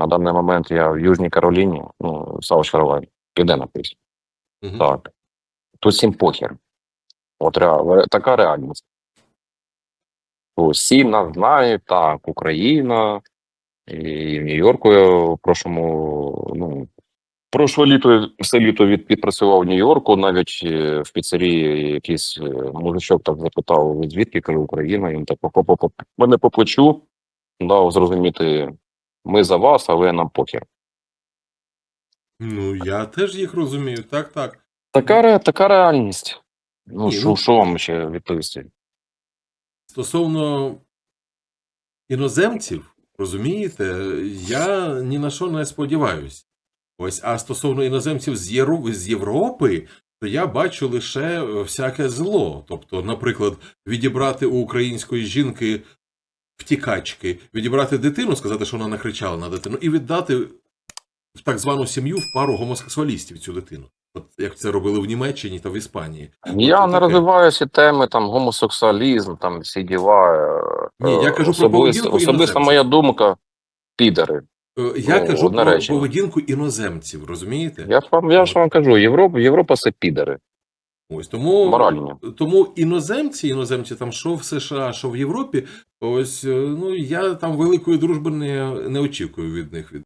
На даний момент я в Южній Кароліні, ну, Каролайн, піде написано. Мгм. Так. Тут всім похер. От ре, така реальність. Всі нас знають, так, Україна, і в Нью-Йорку я в прошлому, ну, прошле літо, все літо від, відпрацював в Нью-Йорку, навіть в піцерії якийсь е, мужичок так запитав, звідки кажу, Україна, він так по, по, по, мене по плечу дав зрозуміти, ми за вас, але нам похер. Ну, я теж їх розумію, так, так. Така, ре- така реальність. Ну, Ні, що, ну- що вам ще відповісти? Стосовно іноземців, розумієте, я ні на що не сподіваюся. Ось, а стосовно іноземців з Європи, то я бачу лише е, всяке зло. Тобто, наприклад, відібрати у української жінки втікачки, відібрати дитину, сказати, що вона накричала на дитину, і віддати в так звану сім'ю в пару гомосексуалістів цю дитину. От як це робили в Німеччині та в Іспанії. Я От не розвиваю ці теми, там гомосексуалізм, там всі діла. е, Ні, я кажу про особисто, поведінку особиста моя думка підари. Е, Я Ну, кажу про речення. поведінку іноземців, розумієте? Я ж вам, я ж вам кажу, Європа, Європа це підари. Ось тому, Моральні. тому іноземці, іноземці там що в США, що в Європі, ось е, ну я там великої дружби не, не очікую від них від